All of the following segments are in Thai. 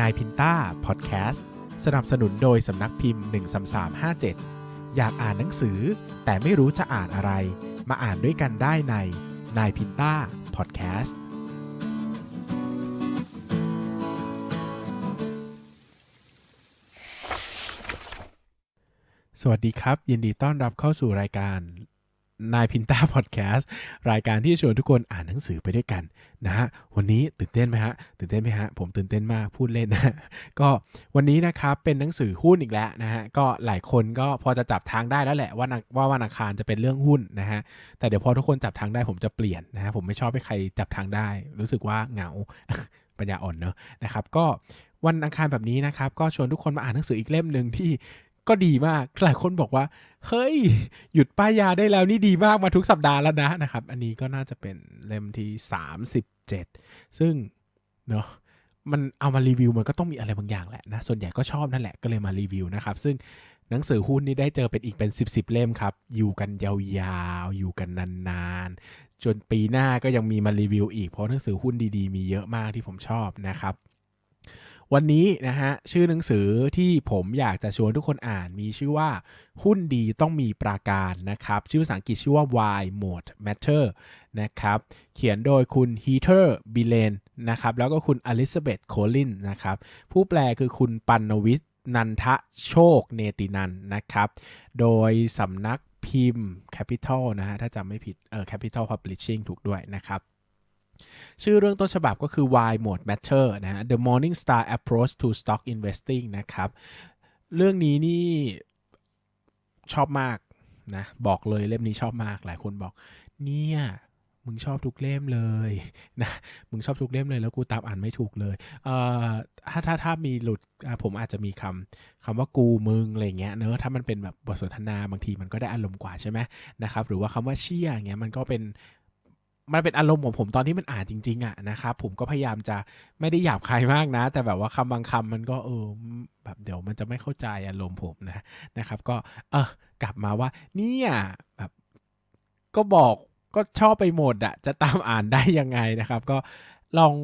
นายพินต้าพอดแคสต์สนับสนุนโดยสำนักพิมพ์ 13357 อยากอ่านหนังสือ แต่ไม่รู้จะอ่านอะไร มาอ่านด้วยกันได้ในนายพินต้าพอดแคสต์สวัสดีครับ ยินดีต้อนรับเข้าสู่รายการ นายพินต้าพอดแคสต์รายการที่ชวนทุกคนอ่านหนังสือไปด้วยกันนะฮะวันนี้ตื่นเต้นไหมฮะตื่นเต้นไหมฮะผมตื่นเต้นมากพูดเล่นนะก็วันนี้นะครับเป็นหนังสือหุ้นอีกแล้วนะฮะก็หลายคนก็พอจะจับทางได้แล้วแหละว่าว่าวันอังคารจะเป็นเรื่องหุ้นนะฮะแต่เดี๋ยวพอทุกคนจับทางได้ผมจะเปลี่ยนนะฮะผมไม่ชอบให้ใครจับทางได้ รู้สึกว่าเหงาปัญญาอ่อนเนอะนะครับก็วันอังคารแบบนี้นะครับก็ชวนทุกคนมาอ่านหนังสืออีกเล่มหนึ่งที่ ก็ดีมากหลายคนบอกว่า เฮ้ย หยุดป้ายยาได้แล้วนี่ดีมากมาทุกสัปดาห์แล้วนะนะครับ อันนี้ก็น่าจะเป็นเล่มที่ 37 ซึ่งเนาะมันเอามารีวิวมันก็ต้องมีอะไรบางอย่างแหละนะ ส่วนใหญ่ก็ชอบนั่นแหละก็เลยมารีวิวนะครับ ซึ่งหนังสือหุ้นนี่ได้เจอเป็นอีกเป็น 10บสเล่มครับ อยู่กันยาวๆ อยู่กันนานๆ จนปีหน้าก็ยังมีมารีวิวอีกเพราะหนังสือหุ้นดีๆ มีเยอะมากที่ผมชอบนะครับ วันนี้นะฮะชื่อหนังสือที่ผมอยากจะชวนทุกคนอ่านมีชื่อว่าหุ้นดีต้องมีปราการนะครับ ชื่อภาษาอังกฤษชื่อว่า Why Mode Matter นะครับ เขียนโดยคุณ Heather b i l e n นะครับ แล้วก็คุณ Elizabeth Collins นะครับ ผู้แปลคือคุณปันวิทนันทะโชคเนตินันนะครับ โดยสำนักพิมพ์ Capital นะฮะ ถ้าจำไม่ผิดเออ Capital Publishing ถูกด้วยนะครับ ชื่อเรื่องต้นฉบับก็คือ Why Mode Matter นะฮะ The Morning Star Approach to Stock Investing นะครับ เรื่องนี้นี่ชอบมากนะบอกเลยเล่มนี้ชอบมาก หลายคนบอก เนี่ยมึงชอบทุกเล่มเลยนะมึงชอบทุกเล่มเลยแล้วกูตามอ่านไม่ถูกเลยเอ่อถ้าถ้าถ้ามีหลุดผมอาจจะมีคำคำว่ากูมึงอะไรเงี้ยเนอะถ้ามันเป็นแบบบทสนทนาบางทีมันก็ได้อารมณ์กว่าใช่ไหมนะครับหรือว่าคำว่าเชี่ยเงี้ยมันก็เป็น มันเป็นอารมณ์ของผมตอนที่มันอ่านจริง ๆอะนะครับผมก็พยายามจะไม่ได้หยาบคายมากนะ แต่แบบว่าคำบางคำมันก็เออแบบเดี๋ยวมันจะไม่เข้าใจอารมณ์ผมนะนะครับ ก็เออกลับมาว่าเนี่ยแบบก็บอกก็ชอบไปหมดอะจะตามอ่านได้ยังไงนะครับ ก็ลอง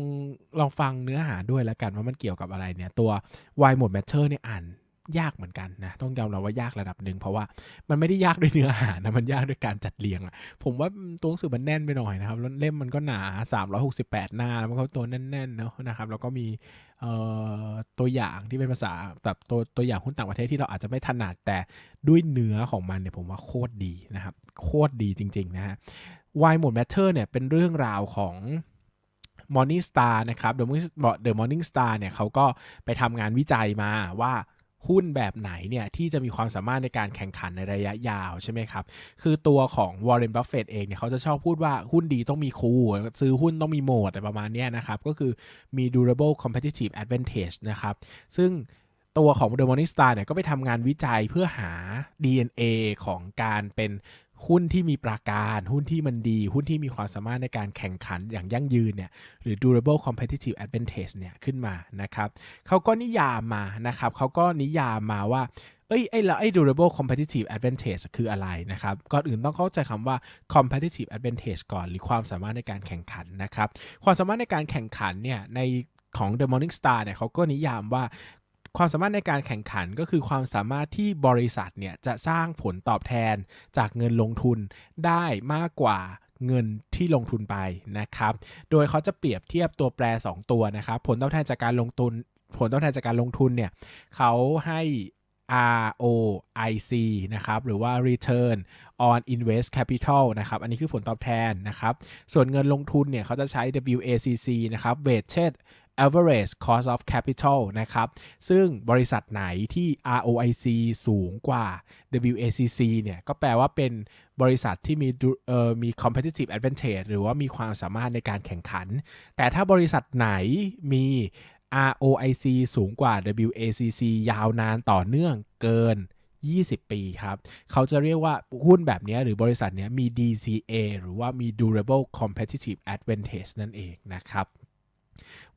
ลองฟังเนื้อหาด้วยแล้วกันว่ามันเกี่ยวกับอะไรเนี่ย ตัว Why Mode Matter เนี่ยอ่าน ยากเหมือนกันนะต้องยอมรับว่ายากระดับหนึ่งเพราะว่ามันไม่ได้ยากด้วยเนื้อหานะมันยากด้วยการจัดเรียงอะผมว่าตัวหนังสือมันแน่นไปหน่อยนะครับแล้วเล่มมันก็หนา 368 หน้าแล้วมันก็ตัวแน่นๆเนาะนะครับแล้วก็มีตัวอย่างที่เป็นภาษาแบบตัวตัวอย่างหุ้นต่างประเทศที่เราอาจจะไม่ถนัดแต่ด้วยเนื้อของมันเนี่ยผมว่าโคตรดีนะครับโคตรดีจริงๆนะฮะ Why Mode Matter เนี่ยเป็นเรื่องราวของ Morning Star นะครับ The Morning Star เนี่ยเขาก็ไปทำงานวิจัยมาว่า หุ้นแบบไหนเนี่ยที่จะมีความสามารถในการแข่งขันในระยะยาวใช่ไหมครับ คือตัวของวอร์เรนบัฟเฟตเองเนี่ยเขาจะชอบพูดว่าหุ้นดีต้องมีคูซื้อหุ้นต้องมีโหมดอะไรประมาณนี้นะครับ ก็คือมี durable competitive advantage นะครับ ซึ่งตัวของ The Morning Star เนี่ยก็ไปทำงานวิจัยเพื่อหา DNA ของการเป็น หุ้นที่มีปราการ หุ้นที่มันดี หุ้นที่มีความสามารถในการแข่งขันอย่างยั่งยืนเนี่ยหรือ durable competitive advantage เนี่ยขึ้นมานะครับเขาก็นิยามมานะครับเขาก็นิยามมาว่าเอ้ยไอ้แล้วไอ้ durable competitive advantage คืออะไรนะครับ ก่อนอื่นต้องเข้าใจคำว่า competitive advantage ก่อนหรือความสามารถในการแข่งขันนะครับ ความสามารถในการแข่งขันเนี่ยในของ The Morning Star เนี่ยเขาก็นิยามว่า ความสามารถในการแข่งขันก็คือความสามารถที่บริษัทเนี่ยจะสร้างผลตอบแทนจากเงินลงทุนได้มากกว่าเงินที่ลงทุนไปนะครับ โดยเขาจะเปรียบเทียบตัวแปร 2 ตัวนะครับ ผลตอบแทนจากการลงทุน ผลตอบแทนจากการลงทุนเนี่ยเขาให้ ROIC นะครับ หรือว่า Return on Invest Capital นะครับ อันนี้คือผลตอบแทนนะครับ ส่วนเงินลงทุนเนี่ยเขาจะใช้ WACC นะครับ Weighted average cost of capital นะครับ ซึ่งบริษัทไหนที่ ROIC สูงกว่า WACC เนี่ย ก็แปลว่าเป็นบริษัทที่มีมี competitive advantage หรือว่ามีความสามารถในการแข่งขัน แต่ถ้าบริษัทไหนมี ROIC สูงกว่า WACC ยาวนานต่อเนื่องเกิน 20 ปีครับ เขาจะเรียกว่าหุ้นแบบนี้หรือบริษัทนี้มี DCA หรือว่ามี durable competitive advantage นั่นเองนะครับ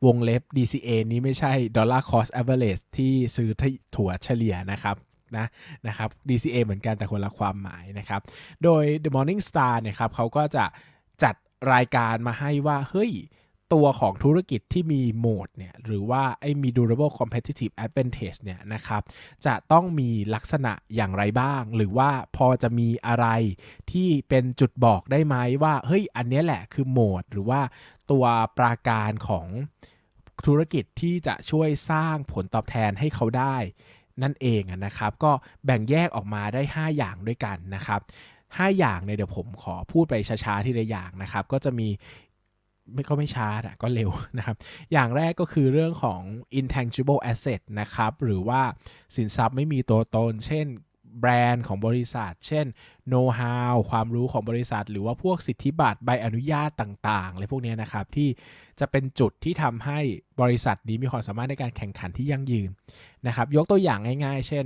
วงเล็บ DCA นี้ไม่ใช่ Dollar Cost Average ที่ซื้อถั่วเฉลี่ยนะครับนะนะครับ DCA เหมือนกันแต่คนละความหมายนะครับ โดย The Morning Star เนี่ยครับเขาก็จะจัดรายการมาให้ว่า เฮ้ย ตัวของธุรกิจที่มีโหมดเนี่ย หรือว่าไอ้มี durable competitive advantage เนี่ยนะครับ จะต้องมีลักษณะอย่างไรบ้าง หรือว่าพอจะมีอะไรที่เป็นจุดบอกได้ไหมว่า เฮ้ย อันนี้แหละคือโหมด หรือว่า ตัวปราการของธุรกิจที่จะช่วยสร้างผลตอบแทนให้เขาได้นั่นเองนะครับ ก็แบ่งแยกออกมาได้ 5 อย่างด้วยกันนะครับ5อย่างเนี่ยเดี๋ยวผมขอพูดไปช้าๆทีละอย่างนะครับ ก็จะมีไม่ก็ไม่ช้าอะก็เร็วนะครับ อย่างแรกก็คือเรื่องของ intangible asset นะครับ หรือว่าสินทรัพย์ไม่มีตัวตน เช่น แบรนด์ของบริษัท เช่น know how ความรู้ของบริษัท หรือว่าพวกสิทธิบัตรใบอนุญาตต่างๆอะไรพวกนี้นะครับ ที่จะเป็นจุดที่ทำให้บริษัทนี้มีความสามารถในการแข่งขันที่ยั่งยืนนะครับ ยกตัวอย่างง่ายๆ เช่น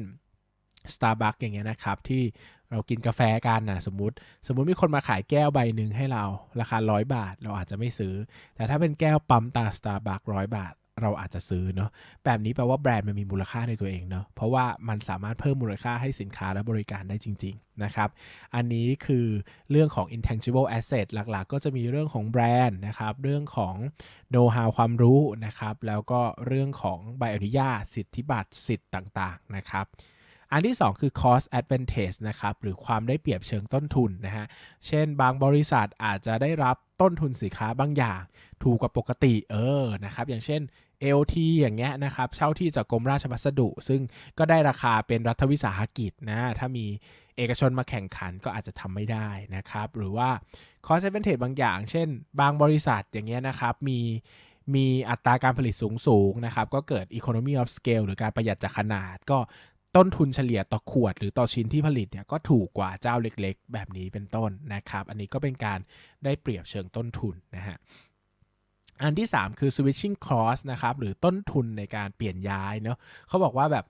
Starbucks อย่างเงี้ยนะครับ ที่เรากินกาแฟกันนะสมมติ สมมติมีคนมาขายแก้วใบหนึ่งให้เราราคาร้อยบาท เราอาจจะไม่ซื้อ แต่ถ้าเป็นแก้วปั๊มตา Starbucks ร้อยบาท เราอาจจะซื้อเนาะแบบนี้แปลว่าแบรนด์มันมีมูลค่าในตัวเองเนาะเพราะว่ามันสามารถเพิ่มมูลค่าให้สินค้าและบริการได้จริง ๆ นะครับ อันนี้คือเรื่องของ intangible asset หลักๆ ก็จะมีเรื่องของแบรนด์นะครับ เรื่องของ know how ความรู้นะครับ แล้วก็เรื่องของใบอนุญาตสิทธิบัตรสิทธิ์ต่างๆ นะครับอันที่ 2 คือ cost advantage นะครับ หรือความได้เปรียบเชิงต้นทุนนะฮะ เช่นบางบริษัทอาจจะได้รับ ต้นทุนสินค้าบางอย่าง ถูกกว่าปกติเออนะครับอย่างเช่น LT อย่างเงี้ยนะครับเช่าที่จากกรมราชพัสดุ ซึ่งก็ได้ราคาเป็นรัฐวิสาหกิจนะถ้ามีเอกชนมาแข่งขันก็อาจจะทำไม่ได้นะครับ หรือว่า cost advantage บางอย่าง เช่น บางบริษัทอย่างเงี้ยนะครับมีมีอัตราการผลิตสูงสูงนะครับ ก็เกิด economy of scale หรือการประหยัดจากขนาด ก็ ต้นทุนเฉลี่ยต่อขวดหรือต่อชิ้นที่ผลิตเนี่ยก็ถูกกว่าเจ้าเล็กๆ แบบนี้เป็นต้นนะครับ อันนี้ก็เป็นการได้เปรียบเชิงต้นทุนนะฮะอันที่ 3 คือ switching cost นะครับหรือต้นทุนในการเปลี่ยนย้ายเนาะเขาบอกว่าแบบ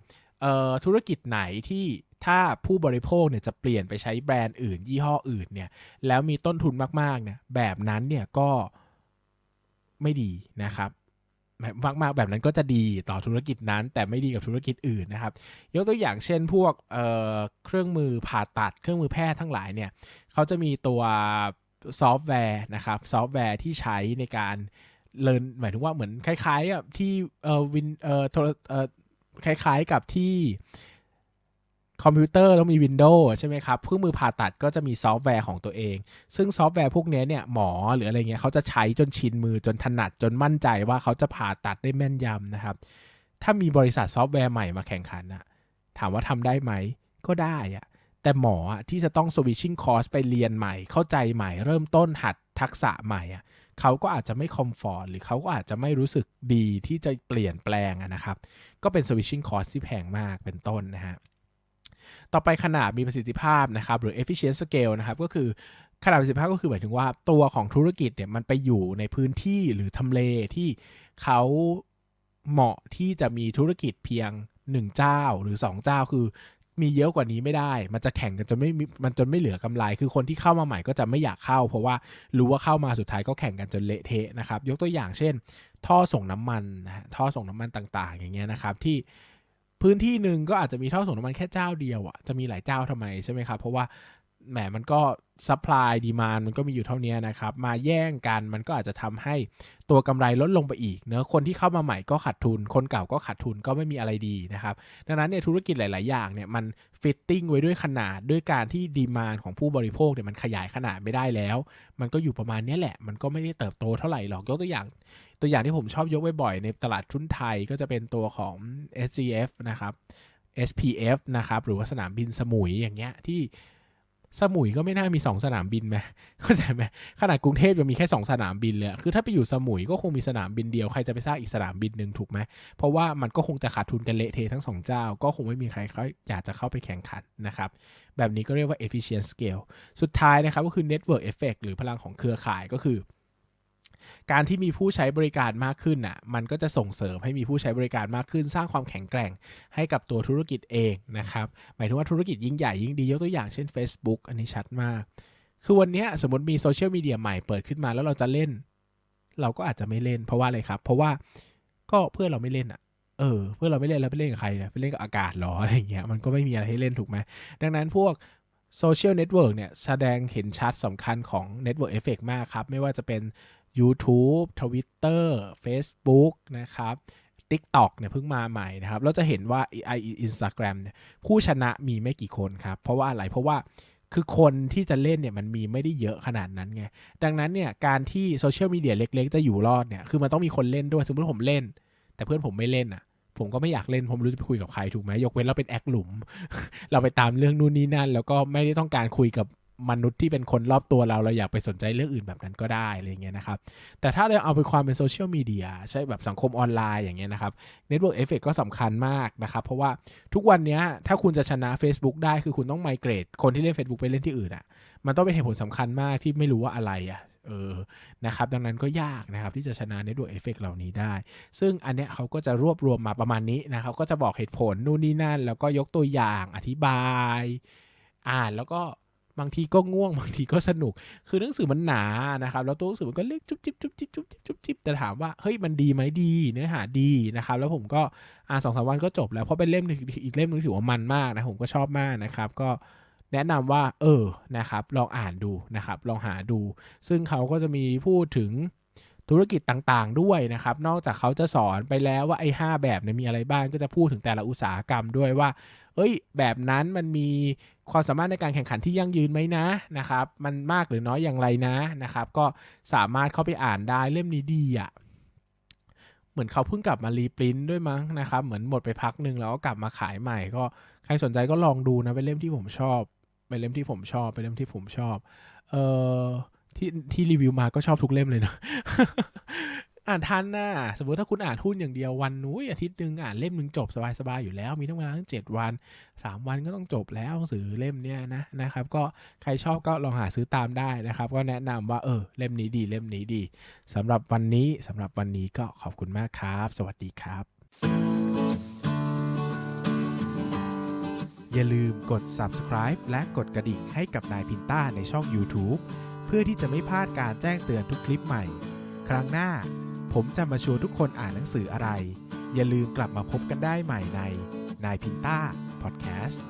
ธุรกิจไหนที่ถ้าผู้บริโภคเนี่ยจะเปลี่ยนไปใช้แบรนด์อื่น ยี่ห้ออื่นเนี่ยแล้วมีต้นทุนมากๆเนี่ยแบบนั้นเนี่ยก็ไม่ดีนะครับ มากๆแบบนั้นก็จะดีต่อธุรกิจนั้น แต่ไม่ดีกับธุรกิจอื่นนะครับ ยกตัวอย่างเช่นพวกเเครื่องมือผ่าตัด เครื่องมือแพทย์ทั้งหลายเนี่ยเขาจะมีตัวซอฟต์แวร์นะครับซอฟต์แวร์ที่ใช้ในการเรียนหมายถึงว่าเหมือนคล้ายๆกับที่เอ่อวินเอ่อเอ่อคล้ายๆกับที่ คอมพิวเตอร์ต้องมี Windows ใช่ไหมครับเครื่องมือผ่าตัดก็จะมีซอฟต์แวร์ของตัวเอง ซึ่งซอฟต์แวร์พวกนี้เนี่ยหมอหรืออะไรเงี้ยเขาจะใช้จนชินมือจนถนัดจนมั่นใจว่าเขาจะผ่าตัดได้แม่นยำนะครับ ถ้ามีบริษัทซอฟต์แวร์ใหม่มาแข่งขันอะถามว่าทำได้ไหมก็ได้อะแต่หมอที่จะต้องสวิชชิ่งคอร์สไปเรียนใหม่ เข้าใจใหม่ เริ่มต้นหัดทักษะใหม่อะเขาก็อาจจะไม่คอมฟอร์ตหรือเขาก็อาจจะไม่รู้สึกดีที่จะเปลี่ยนแปลงนะครับ ก็เป็นสวิชชิ่งคอร์สที่แพงมากเป็นต้นนะฮะ ต่อไปขนาดมีประสิทธิภาพนะครับหรือ efficient scale นะครับก็คือขนาดประสิทธิภาพก็คือหมายถึงว่าตัวของธุรกิจเนี่ยมันไปอยู่ในพื้นที่หรือทำเลที่เขาเหมาะที่จะมีธุรกิจเพียง 1 เจ้าหรือ 2 เจ้าคือมีเยอะกว่านี้ไม่ได้ มันจะแข่งกันจนไม่มันจนไม่เหลือกำไร คือคนที่เข้ามาใหม่ก็จะไม่อยากเข้า เพราะว่ารู้ว่าเข้ามาสุดท้ายก็แข่งกันจนเละเทะนะครับ ยกตัวอย่างเช่น ท่อส่งน้ำมันนะท่อส่งน้ำมันต่าง ๆ อย่างเงี้ยนะครับที่ พื้นที่หนึ่งก็อาจจะมีท่อส่งน้ำมันแค่เจ้าเดียวอะ่ะจะมีหลายเจ้าทำไมใช่ไหมครับเพราะว่า แหมมันก็ซัพพลายดีมานมันก็มีอยู่เท่านี้นะครับ มาแย่งกันมันก็อาจจะทำให้ตัวกำไรลดลงไปอีกเนอะคนที่เข้ามาใหม่ก็ขาดทุน คนเก่าก็ขาดทุนก็ไม่มีอะไรดีนะครับ ดังนั้นเนี่ยธุรกิจหลาย ๆ อย่างเนี่ยมันฟิตติ้งไว้ด้วยขนาดด้วยการที่ดีมานของผู้บริโภคเนี่ยมันขยายขนาดไม่ได้แล้ว มันก็อยู่ประมาณนี้แหละ มันก็ไม่ได้เติบโตเท่าไหร่หรอกยกตัวอย่าง ตัวอย่างที่ผมชอบยกบ่อยๆในตลาดทุนไทยก็จะเป็นตัวของ SGF นะครับ SPF นะครับหรือว่าสนามบินสมุยอย่างเงี้ยที่ สมุยก็ไม่น่ามี 2 สนามบินไหมเข้าใจไหมขนาดกรุงเทพยังมีแค่ 2 สนามบินเลย คือถ้าไปอยู่สมุยก็คงมีสนามบินเดียว ใครจะไปสร้างอีกสนามบินหนึ่งถูกไหม เพราะว่ามันก็คงจะขาดทุนกันเละเทะทั้งสองเจ้า ก็คงไม่มีใครเขาอยากจะเข้าไปแข่งขันนะครับ แบบนี้ก็เรียกว่า efficient scale สุดท้ายนะครับก็คือ network effect หรือพลังของเครือข่ายก็คือ การที่มีผู้ใช้บริการมากขึ้นอะมันก็จะส่งเสริมให้มีผู้ใช้บริการมากขึ้น สร้างความแข็งแกร่งให้กับตัวธุรกิจเองนะครับหมายถึงว่าธุรกิจยิ่งใหญ่ยิ่งดียกตัวอย่างเช่น Facebook อันนี้ชัดมาก คือวันนี้สมมติมีโซเชียลมีเดียใหม่เปิดขึ้นมาแล้วเราจะเล่น เราก็อาจจะไม่เล่นเพราะว่าอะไรครับ เพราะว่าก็เพื่อเราไม่เล่นอะเออเพื่อเราไม่เล่นแล้วไปเล่นกับใครไปเล่นกับอากาศหรออะไรเงี้ยมันก็ไม่มีอะไรให้เล่นถูกไหมดังนั้นพวกโซเชียลเน็ตเวิร์กเนี่ยแสดงเห็นชัดสำคัญของเน็ตเวิร์กเอฟเฟกมากครับ ไม่ว่าจะเป็น YouTube Twitter Facebook นะครับ TikTok เนี่ยเพิ่งมาใหม่นะครับ เราจะเห็นว่าไออินสตาแกรมเนี่ยผู้ชนะมีไม่กี่คนครับ เพราะว่าอะไรเพราะว่าคือคนที่จะเล่นเนี่ยมันมีไม่ได้เยอะขนาดนั้นไง ดังนั้นเนี่ยการที่โซเชียลมีเดียเล็ก ๆ จะอยู่รอดเนี่ยคือมันต้องมีคนเล่นด้วย สมมติผมเล่น แต่เพื่อนผมไม่เล่นอะผมก็ไม่อยากเล่น ผมรู้จะไปคุยกับใครถูกไหมยกเว้นเราเป็นแอคหลุม เราไปตามเรื่องนู่นนี่นั่น แล้วก็ไม่ได้ต้องการคุยกับ มนุษย์ที่เป็นคนรอบตัวเราเราอยากไปสนใจเรื่องอื่นแบบนั้นก็ได้อะไรเงี้ยนะครับ แต่ถ้าเราเอาไปความเป็นโซเชียลมีเดียใช่แบบสังคมออนไลน์อย่างเงี้ยนะครับเน็ตเวิร์กเอฟเฟกก็สำคัญมากนะครับ เพราะว่าทุกวันนี้ถ้าคุณจะชนะ Facebook ได้คือคุณต้องไมเกรดคนที่เล่น Facebook ไปเล่นที่อื่นอะ่ะมันต้องเป็นเหตุผลสำคัญมากที่ไม่รู้ว่าอะไรอะ่ะเออ นะครับ ดังนั้นก็ยากนะครับ ที่จะชนะ Network Effect เหล่านี้ได้ ซึ่งอันเนี้ยเขาก็จะรวบรวมมาประมาณนี้นะครับก็จะบอกเหตุผลนู่นนี่นั่น แล้วก็ยกตัวอย่างอธิบาย อ่านแล้วก็ บางทีก็ง่วง บางทีก็สนุก คือหนังสือมันหนานะครับแล้วตัวหนังสือมันก็เล็กจุ๊บจิ๊บจุ๊บจิ๊บจุ๊บจิ๊บจุ๊บจิ๊บแต่ถามว่าเฮ้ยมันดีไหมดี เนื้อหาดีนะครับ แล้วผมก็อ่านสองสามวันก็จบแล้วเพราะเป็นเล่มอีกเล่มนึงถือว่ามันมากนะผมก็ชอบมากนะครับ ก็แนะนำว่า เออนะครับลองอ่านดูนะครับ ลองหาดู ซึ่งเขาก็จะมีพูดถึงธุรกิจต่างๆด้วยนะครับ นอกจากเขาจะสอนไปแล้วว่าไอ้หแบบเนี่ยมีอะไรบ้างก็จะพูดถึงแต่ละอุตสาหกรรมด้วยว่า เอ้ย แบบนั้นมันมี ความสามารถในการแข่งขันที่ยั่งยืนไหมนะนะครับ มันมากหรือน้อยอย่างไรนะนะครับ ก็สามารถเข้าไปอ่านได้เล่มนี้ดีอะ่ะเหมือนเขาเพิ่งกลับมารีปรินด้วยมั้งนะครับ เหมือนหมดไปพักหนึ่งแล้วก็กลับมาขายใหม่ ก็ใครสนใจก็ลองดูนะเป็นเล่มที่ผมชอบ เป็นเล่มที่ผมชอบ เป็นเล่มที่ผมชอบ เอ่อที่ที่รีวิวมาก็ชอบทุกเล่มเลยนะ อ่านทันนะสมมติถ้าคุณอ่านหุ้นอย่างเดียววันนู้ยอาทิตย์หนึ่งอ่านเล่มหนึ่งจบสบายๆอยู่แล้ว มีทั้งเวลาทั้งเจ็ดวันสามวันก็ต้องจบแล้วหนังสือเล่มเนี้ยนะนะครับ ก็ใครชอบก็ลองหาซื้อตามได้นะครับ ก็แนะนำว่าเออเล่มนี้ดีเล่มนี้ดีสำหรับวันนี้สำหรับวันนี้ก็ขอบคุณมากครับ สวัสดีครับ อย่าลืมกด subscribe และกดกระดิ่งให้กับนายพินต้าในช่อง YouTube เพื่อที่จะไม่พลาดการแจ้งเตือนทุกคลิปใหม่ ครั้งหน้า ผมจะมาชวนทุกคนอ่านหนังสืออะไร อย่าลืมกลับมาพบกันได้ใหม่ในนายพินต้าพอดแคสต์